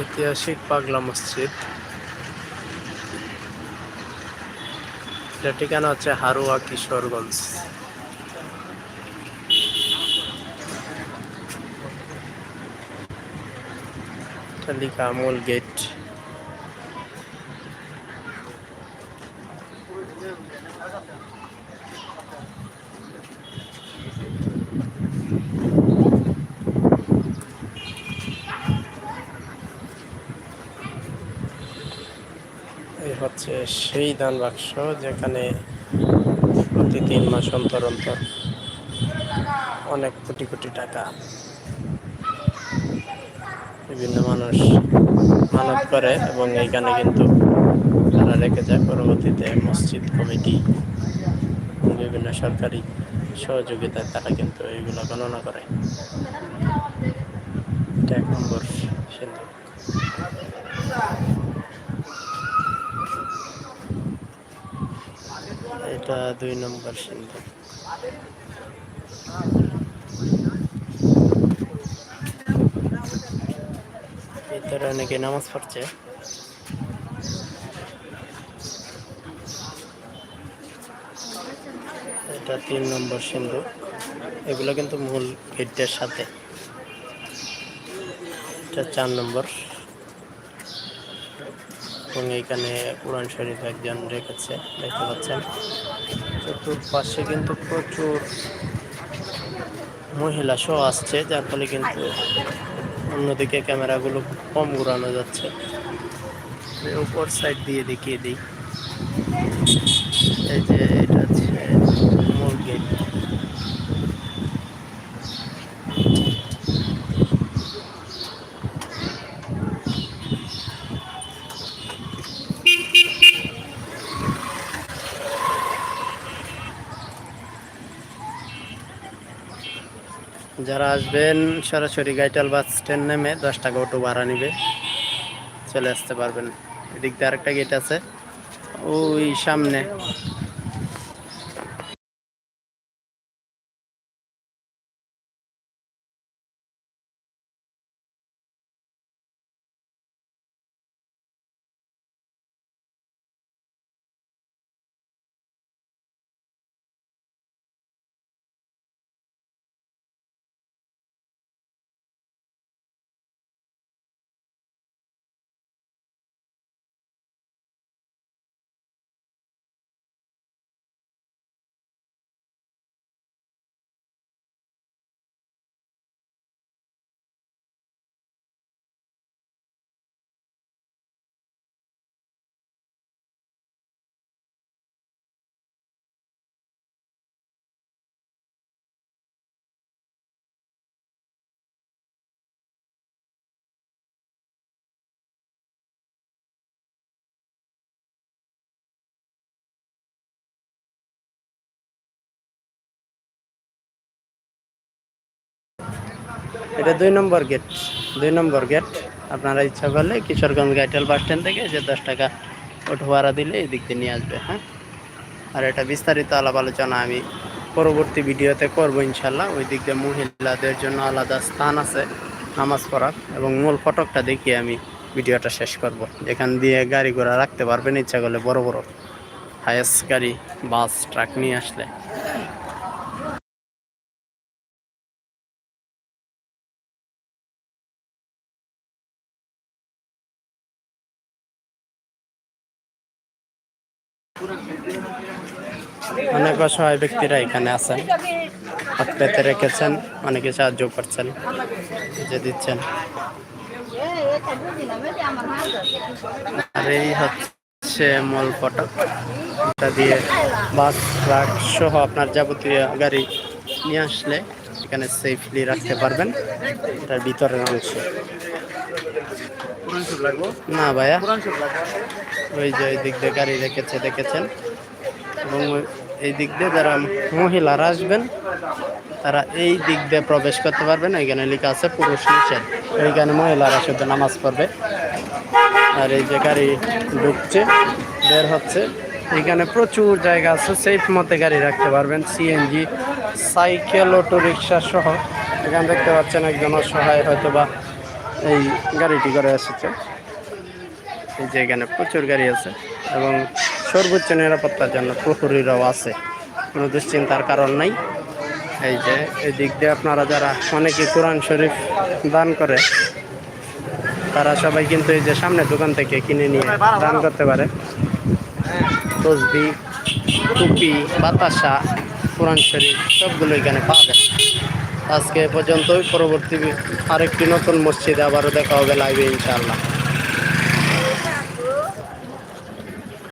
ঐতিহাসিক পাগলা মসজিদ। এটা ঠিকানা হচ্ছে হারুয়া কিশোরগঞ্জ। লিখা মূল গেট। হচ্ছে সেই দান বাক্স যেখানে প্রতি তিন মাস অন্তর অন্তর অনেক কোটি কোটি টাকা বিভিন্ন মানুষ মানত করে এবং এইখানে কিন্তু তারা রেখে যায়। পরবর্তীতে মসজিদ, কমিটি, বিভিন্ন সরকারি সহযোগিতায় তারা কিন্তু এইগুলো গণনা করে। এটা এক নম্বর সিন্ধু এটা দুই নম্বর সিন্ধু। ভিতরে অনেকে নামাজ পড়ছে। এটা তিন নম্বর সিন্ধু। এগুলো কিন্তু মূল গেটের সাথে। এটা চার নম্বর। এবং এইখানে কোরআন শরীফ একজন রেখেছে, দেখতে পাচ্ছেন। চতুর্পাশে কিন্তু প্রচুর মহিলা শো আসছে, যার ফলে কিন্তু অন্যদিকে ক্যামেরাগুলো কম ঘুরানো যাচ্ছে। উপর সাইড দিয়ে দেখিয়ে দিই। এই যে এটা হচ্ছে মূল গেট যারা আসবেন, সরাসরি গাইটাল বাস স্ট্যান্ড নেমে দশ টাকা অটো ভাড়া নিবে। চলে আসতে পারবেন। এদিক দিয়ে আরেকটা গেট আছে। ওই সামনে। এটা দুই নম্বর গেট, দুই নম্বর গেট। আপনারা ইচ্ছা করলে কিশোরগঞ্জ গাইটাল বাস স্ট্যান্ড থেকে যে দশ টাকা অটো ভাড়া দিলে এই দিক দিয়ে নিয়ে আসবে হ্যাঁ? আর এটা বিস্তারিত আলাপ আলোচনা আমি পরবর্তী ভিডিওতে করব ইনশাল্লাহ। ওই দিক দিয়ে মহিলাদের জন্য আলাদা স্থান আছে নামাজ পড়ার এবং মূল ফটকটা দেখিয়ে আমি ভিডিওটা শেষ করব। যেখান দিয়ে গাড়ি ঘোড়া রাখতে পারবেন, ইচ্ছা করলে বড় বড় হায়েস্ট গাড়ি, বাস, ট্রাক নিয়ে আসলে। অনেক অসহায় ব্যক্তিরা এখানে আছেন। হাত পেতে রেখেছেন, অনেকে সাহায্য করছেন যে দিচ্ছেন। আর এই হচ্ছে মূল ফটক এটা দিয়ে বাস, ট্রাক সহ আপনার যাবতীয় গাড়ি নিয়ে আসলে এখানে সেফলি রাখতে পারবেন। এটার ভিতরের অংশ। না ভাইয়া। ওই যে ওই দিক দিয়ে গাড়ি রেখেছে দেখেছেন? এবং এই দিক দিয়ে যারা মহিলারা আসবেন তারা এই দিক দিয়ে প্রবেশ করতে পারবেন। এখানে লেখা আছে পুরুষ নিষেধ। ওইখানে মহিলারা শুধু নামাজ পড়বে। আর এই যে গাড়ি ঢুকছে বের হচ্ছে। এখানে প্রচুর জায়গা আছে সেফ মতে গাড়ি রাখতে পারবেন। সিএনজি সাইকেল অটো রিক্সা সহ এখানে দেখতে পাচ্ছেন একজন অসহায় হয়তো বা এই গাড়িটি করে এসেছে। এই যে এখানে প্রচুর গাড়ি আছে এবং সর্বোচ্চ নিরাপত্তার জন্য প্রহরীরাও আছে। কোনো দুশ্চিন্তার কারণ নাই। এই যে এই দিক দিয়ে আপনারা যারা অনেকে কোরআন শরীফ দান করে, তারা সবাই কিন্তু এই যে সামনে দোকান থেকে কিনে নিয়ে দান করতে পারে। তসবি, টুপি, বাতাসা কোরআন শরীফ সবগুলো এখানে পাওয়া যায় আজকে পর্যন্তই। পরবর্তী আরেকটি নতুন মসজিদে আবারও দেখা হবে লাইভে ইনশাআল্লাহ।